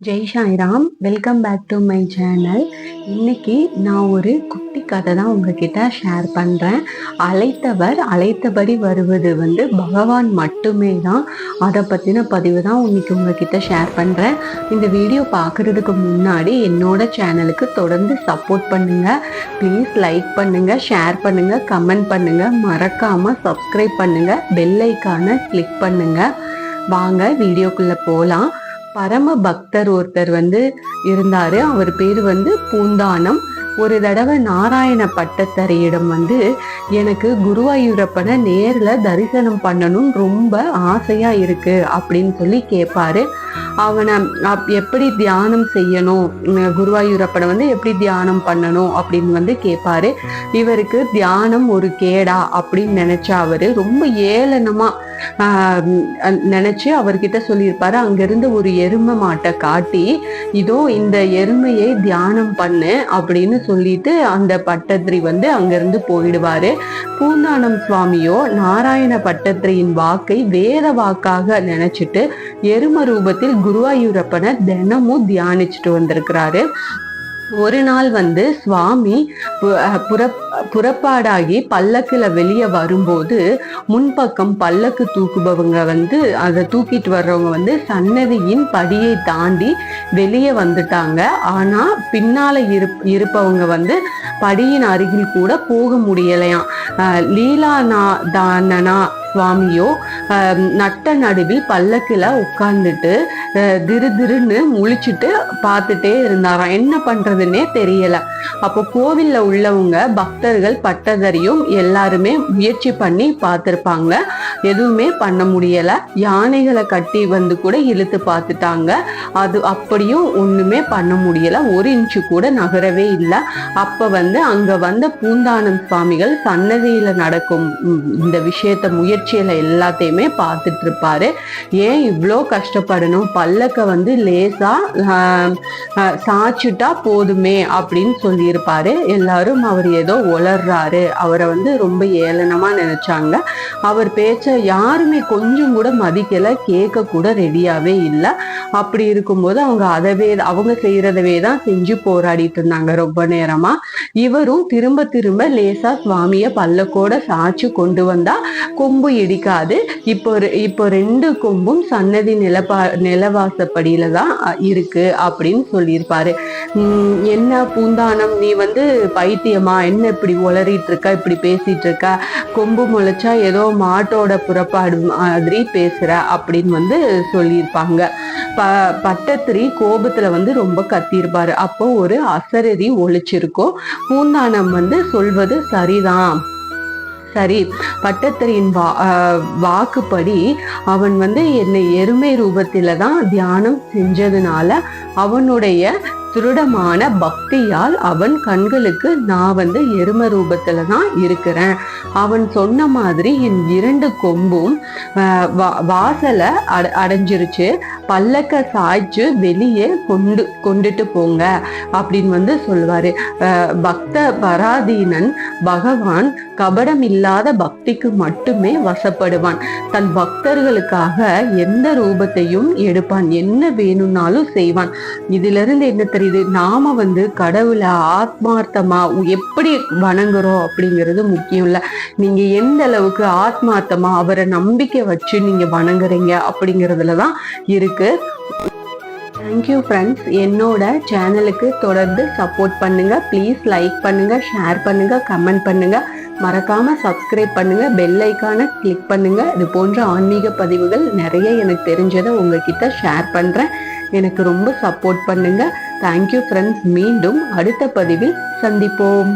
Jai Sairam welcome back to my channel இன்னைக்கு நான் ஒரு குட்டி கதை தான் உங்ககிட்ட ஷேர் பண்ணுறேன் அழைத்தவர் அழைத்தபடி வருவது வந்து பகவான் மட்டுமே தான். அதை பற்றின பதிவு தான் இன்னைக்கு உங்ககிட்ட ஷேர் பண்ணுறேன் இந்த வீடியோ பார்க்குறதுக்கு முன்னாடி என்னோட சேனலுக்கு தொடர்ந்து சப்போர்ட் பண்ணுங்கள் ப்ளீஸ் லைக் பண்ணுங்கள் ஷேர் பண்ணுங்கள் கமெண்ட் பண்ணுங்கள் மறக்காமல் சப்ஸ்கிரைப் பண்ணுங்கள் பெல் ஐக்கானை கிளிக் பண்ணுங்கள் வாங்க வீடியோக்குள்ளே போகலாம் பரம பக்தர் ஒருத்தர் வந்து இருந்தாரு. அவர் பேர் வந்து பூந்தானம். ஒரு தடவை நாராயண பட்டத்தரையிடம் வந்து எனக்கு குருவாயூரப்பனை நேரில் தரிசனம் பண்ணணும் ரொம்ப ஆசையாக இருக்கு அப்படின்னு சொல்லி கேட்பாரு அவனை எப்படி தியானம் செய்யணும்? குருவாயூரப்பனை வந்து எப்படி தியானம் பண்ணணும்? அப்படின்னு வந்து கேட்பாரு இவருக்கு தியானம் ஒரு கேடா அப்படின்னு நினச்சா அவர் ரொம்ப ஏளனமாக நினைச்சு அவர்கிட்ட சொல்லியிருப்பாரு. அங்கேருந்து ஒரு எருமை மாட்டை காட்டி இதோ இந்த எருமையை தியானம் பண்ணு அப்படின்னு சொல்லிட்டு அந்த பட்டத்திரி வந்து அங்கேருந்து போயிடுவாரு. பூந்தானம் சுவாமியோ நாராயண பட்டத்திரியின் வாக்கை வேத வாக்காக நினைச்சிட்டு எரும ரூபத்தில் குருவாயூரப்பனை தினமும் தியானிச்சுட்டு வந்திருக்கிறாரு. ஒரு நாள் வந்து சுவாமி புற புறப்பாடாகி பல்லக்கில் வெளியே வரும்போது முன்பக்கம் பல்லக்கு தூக்குபவங்க வந்து அதை தூக்கிட்டு வர்றவங்க வந்து சன்னதியின் படியை தாண்டி வெளியே வந்துட்டாங்க. ஆனால் பின்னால் இரு இருப்பவங்க வந்து படியின் அருகில் கூட போக முடியலையாம். லீலா தானனா சுவாமியோ நட்ட நடுவில் பல்லக்கில் உட்கார்ந்துட்டு திரு திருன்னு முழிச்சுட்டு பார்த்துட்டே இருந்தாராம். என்ன பண்றதுன்னே தெரியல. அப்போ கோவில்ல உள்ளவங்க பக்தர்கள் பட்டதறியும் எல்லாருமே முயற்சி பண்ணி பார்த்துருப்பாங்க. எதுவுமே பண்ண முடியல. யானைகளை கட்டி வந்து கூட இழுத்து பார்த்துட்டாங்க. அது அப்படியும் ஒண்ணுமே பண்ண முடியல. ஒரு இன்ச்சு கூட நகரவே இல்லை. அப்ப வந்து அங்க வந்த பூந்தானம் சுவாமிகள் சன்னதியில நடக்கும் இந்த விஷயத்த முயற்சியில எல்லாத்தையுமே பார்த்துட்டு இருப்பாரு. ஏன் இவ்வளோ கஷ்டப்படணும்? பல்லக்க வந்து லேசா சாய்ச்சிட்டா போதுமே அப்படின்னு சொல்லியிருப்பாரு. எல்லாரும் அவர் ஏதோ உளர்றாரு. அவரை வந்து ரொம்ப ஏளனமாக நினைச்சாங்க. அவர் பேச்ச யாருமே கொஞ்சம் கூட மதிக்கலை கேட்க கூட ரெடியாகவே இல்லை. அப்படி இருக்கும்போது அவங்க அதவே அவங்க செய்யறதவே தான் செஞ்சு போராடிட்டு இருந்தாங்க ரொம்ப நேரமா. இவரும் திரும்ப திரும்ப லேசா சுவாமியை பல்லக்கோட சாய்ச்சி கொண்டு வந்தால் கொம்பு இடிக்காது. இப்போ இப்போ ரெண்டு கொம்பும் சன்னதி நிலப்பா நிலவாசப்படியில தான் இருக்கு அப்படின்னு சொல்லியிருப்பாரு. என்ன பூந்தானம் நீ வந்து பைத்தியமா? என்ன இப்படி உளறிட்டு இருக்க இப்படி பேசிட்டு இருக்க கொம்பு முளைச்சா ஏதோ மாட்டோட புறப்பாடு மாதிரி பேசுற அப்படின்னு வந்து சொல்லியிருப்பாங்க. ப பட்டத்திரி கோபத்துல வந்து ரொம்ப கத்திருப்பாரு அப்போ ஒரு அசரதி ஒழிச்சிருக்கும் பூந்தானம் வந்து சொல்வது சரிதான். சரி பட்டத்தரியின் வா வாக்குப்படி அவன் வந்து என்னை எருமை ரூபத்தில் தான் தியானம் செஞ்சதுனால அவனுடைய திருடமான பக்தியால் அவன் கண்களுக்கு நான் வந்து எரும ரூபத்துல தான் இருக்கிறேன். அவன் சொன்ன மாதிரி என் இரண்டு கொம்பும் வாசலை அடைஞ்சிருச்சு. பல்லக்க சாய்ச்சு வெளியே கொண்டு கொண்டுட்டு போங்க அப்படின்னு வந்து சொல்லுவாரு. பக்த பராதீனன் பகவான் கபடம் இல்லாத பக்திக்கு மட்டுமே வசப்படுவான். தன் பக்தர்களுக்காக எந்த ரூபத்தையும் எடுப்பான். என்ன வேணும்னாலும் செய்வான். இதுல இருந்து என்ன தெரியுது? நாம வந்து கடவுளை ஆத்மார்த்தமா எப்படி வணங்குறோம் அப்படிங்கிறது முக்கியம் இல்லை. நீங்க எந்த அளவுக்கு ஆத்மார்த்தமா அவரை நம்பிக்கை வச்சு நீங்க வணங்குறீங்க அப்படிங்கிறதுலதான் இருக்கு. தேங்க்யூ ஃப்ரெண்ட்ஸ் என்னோட சேனலுக்கு தொடர்ந்து சப்போர்ட் பண்ணுங்கள் ப்ளீஸ் லைக் பண்ணுங்கள் ஷேர் பண்ணுங்கள் கமெண்ட் பண்ணுங்கள் மறக்காமல் சப்ஸ்கிரைப் பண்ணுங்கள் பெல் ஐக்கானை கிளிக் பண்ணுங்கள் இது போன்ற ஆன்மீக பதிவுகள் நிறைய எனக்கு தெரிஞ்சதை உங்ககிட்ட ஷேர் பண்ணுறேன் எனக்கு ரொம்ப சப்போர்ட் பண்ணுங்கள் தேங்க்யூ ஃப்ரெண்ட்ஸ் மீண்டும் அடுத்த பதிவில் சந்திப்போம்.